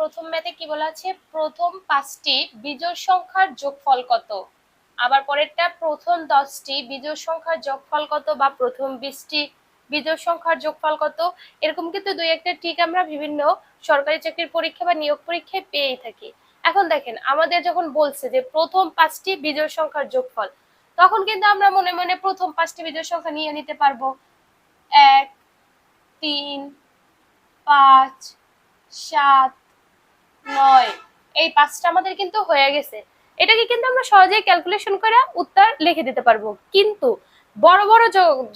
প্রথম ম্যাথে কি বলা আছে? প্রথম পাঁচটি বিজোড় সংখ্যার যোগফল কত? আবার পরেরটা, প্রথম দশটি বিজোড় সংখ্যার যোগফল কত বা প্রথম বিশটি বিজোড় সংখ্যার যোগফল কত? এরকম কিন্তু দুই একটা ঠিক আমরা বিভিন্ন সরকারি চাকরির পরীক্ষা বা নিয়োগ পরীক্ষায় পেয়েই থাকি। এখন দেখেন, আমাদের যখন বলছে যে প্রথম পাঁচটি বিজোড় সংখ্যার যোগফল, তখন কিন্তু আমরা মনে মনে প্রথম পাঁচটি বিজোড় সংখ্যা নিয়ে নিতে পারব। এক, তিন, পাঁচ, সাত নয়। এই পাঁচটা আমাদের কিন্তু হয়ে গেছে। এটাকে কিন্তু আমরা সহজেই ক্যালকুলেশন করে উত্তর লিখে দিতে পারব। কিন্তু বড় বড়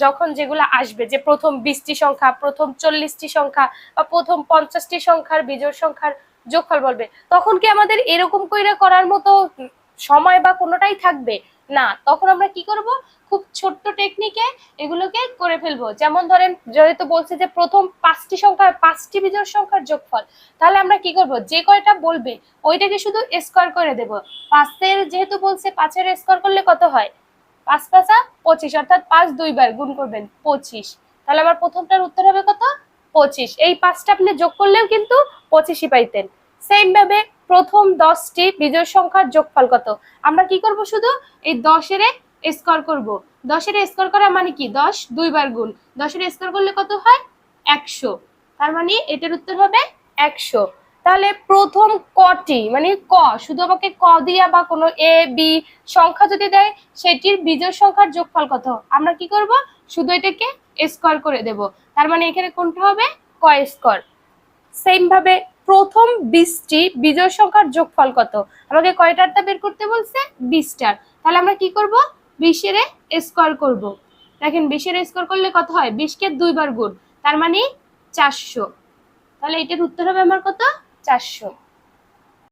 যখন যেগুলো আসবে, যে প্রথম বিশটি সংখ্যা, প্রথম চল্লিশটি সংখ্যা বা প্রথম পঞ্চাশটি সংখ্যার, বিজোড় সংখ্যার যোগফল বলবে, তখন কি আমাদের এরকম করে করার মতো সময় বা কোনোটাই থাকবে? না, তখন আমরা কি করব? খুব ছোট্ট টেকনিকে এগুলোকে করে ফেলব। যেমন ধরেন, যেহেতু বলছে যে প্রথম পাঁচটি সংখ্যা পাঁচটি বিজোড় সংখ্যার যোগফল, তাহলে আমরা কি করব? যে কয়টা বলবে, ওইটাকে শুধু স্কোয়ার করে দেব। পাঁচের যেহেতু বলছে, পাঁচের স্কোয়ার করলে কত হয়? পাঁচ পাঁচা পঁচিশ, অর্থাৎ পাঁচ দুইবার গুণ করবেন, পঁচিশ। তাহলে আমার প্রথমটার উত্তর হবে কত? পঁচিশ। এই পাঁচটা আপনি যোগ করলেও কিন্তু পঁচিশই পাইতেন। সেম ভাবে প্রথম দশটি বিজয় সংখ্যার যোগফল কত? আমরা কি করব শুধু? এই দশের স্কোয়ার করব। দশের স্কোর করা মানে কি? দশ দুইবার গুণ। দশের স্কোর করলে কত হয়? একশো। তার মানে এটার উত্তর হবে একশো। তাহলে প্রথম কটি মানে ক, শুধু আমাকে ক দিয়া বা কোনো এ, বি সংখ্যা যদি দেয়, সেটির বিজয় সংখ্যার যোগফল কত? আমরা কি করব? শুধু এটাকে স্কোয়ার করে দেব। তার মানে এখানে কোনটা হবে? ক স্কোয়ার সেম ভাবে প্রথম বিশটি বিজয় সংখ্যার যোগফল কত? আমাকে কয়টারটা বের করতে বলছে? বিশটার। তাহলে আমরা কি করব? বিশের স্কোয়ার করব। দেখেন, বিশের স্কোয়ার করলে কত হয়? বিশকে দুইবার গুণ। তার মানে চারশো। তাহলে এটার উত্তর হবে আমার কত? চারশো।